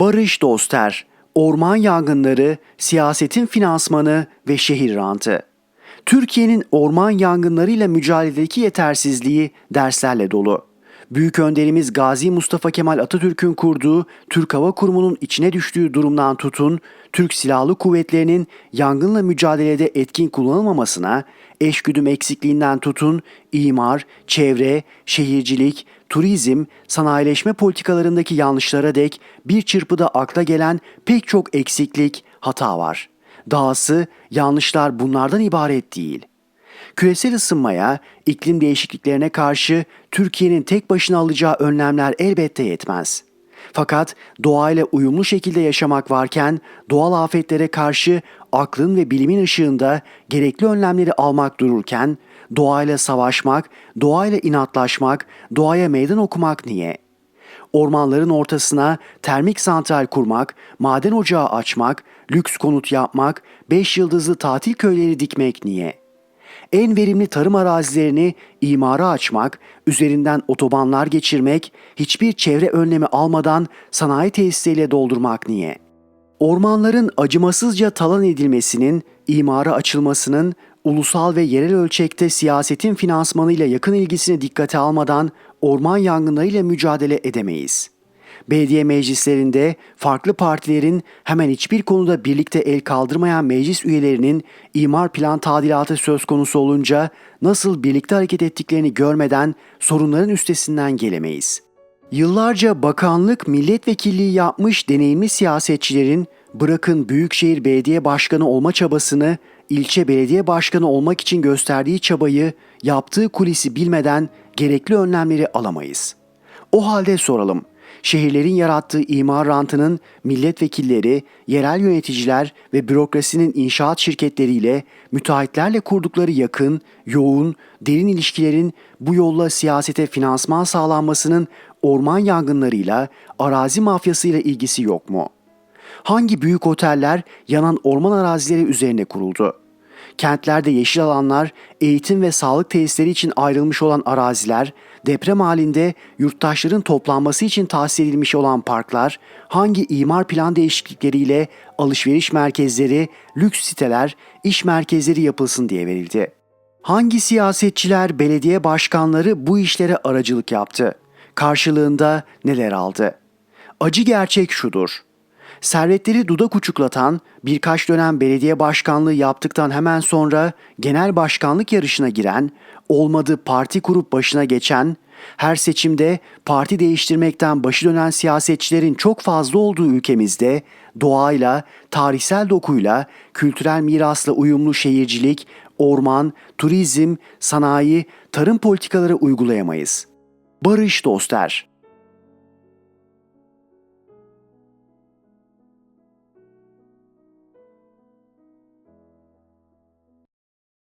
Barış Doster, orman yangınları, siyasetin finansmanı ve şehir rantı. Türkiye'nin orman yangınlarıyla mücadeledeki yetersizliği derslerle dolu. Büyük önderimiz Gazi Mustafa Kemal Atatürk'ün kurduğu Türk Hava Kurumu'nun içine düştüğü durumdan tutun, Türk Silahlı Kuvvetleri'nin yangınla mücadelede etkin kullanılmamasına, eşgüdüm eksikliğinden tutun, imar, çevre, şehircilik, turizm, sanayileşme politikalarındaki yanlışlara dek bir çırpıda akla gelen pek çok eksiklik, hata var. Dahası yanlışlar bunlardan ibaret değil. Küresel ısınmaya, iklim değişikliklerine karşı Türkiye'nin tek başına alacağı önlemler elbette yetmez. Fakat doğayla uyumlu şekilde yaşamak varken doğal afetlere karşı aklın ve bilimin ışığında gerekli önlemleri almak dururken doğayla savaşmak, doğayla inatlaşmak, doğaya meydan okumak niye? Ormanların ortasına termik santral kurmak, maden ocağı açmak, lüks konut yapmak, beş yıldızlı tatil köyleri dikmek niye? En verimli tarım arazilerini imara açmak, üzerinden otobanlar geçirmek, hiçbir çevre önlemi almadan sanayi tesisleriyle doldurmak niye? Ormanların acımasızca talan edilmesinin, imara açılmasının, ulusal ve yerel ölçekte siyasetin finansmanıyla yakın ilgisini dikkate almadan orman yangınlarıyla mücadele edemeyiz. Belediye meclislerinde farklı partilerin hemen hiçbir konuda birlikte el kaldırmayan meclis üyelerinin imar plan tadilatı söz konusu olunca nasıl birlikte hareket ettiklerini görmeden sorunların üstesinden gelemeyiz. Yıllarca bakanlık milletvekilliği yapmış deneyimli siyasetçilerin bırakın büyükşehir belediye başkanı olma çabasını, ilçe belediye başkanı olmak için gösterdiği çabayı, yaptığı kulisi bilmeden gerekli önlemleri alamayız. O halde soralım. Şehirlerin yarattığı imar rantının milletvekilleri, yerel yöneticiler ve bürokrasinin inşaat şirketleriyle, müteahhitlerle kurdukları yakın, yoğun, derin ilişkilerin bu yolla siyasete finansman sağlanmasının orman yangınlarıyla, arazi mafyasıyla ilgisi yok mu? Hangi büyük oteller yanan orman arazileri üzerine kuruldu? Kentlerde yeşil alanlar, eğitim ve sağlık tesisleri için ayrılmış olan araziler, deprem halinde yurttaşların toplanması için tahsis edilmiş olan parklar, hangi imar plan değişiklikleriyle alışveriş merkezleri, lüks siteler, iş merkezleri yapılsın diye verildi. Hangi siyasetçiler, belediye başkanları bu işlere aracılık yaptı? Karşılığında neler aldı? Acı gerçek şudur. Servetleri dudak uçuklatan, birkaç dönem belediye başkanlığı yaptıktan hemen sonra genel başkanlık yarışına giren, olmadı parti kurup başına geçen, her seçimde parti değiştirmekten başı dönen siyasetçilerin çok fazla olduğu ülkemizde doğayla, tarihsel dokuyla, kültürel mirasla uyumlu şehircilik, orman, turizm, sanayi, tarım politikaları uygulayamayız. Barış Doster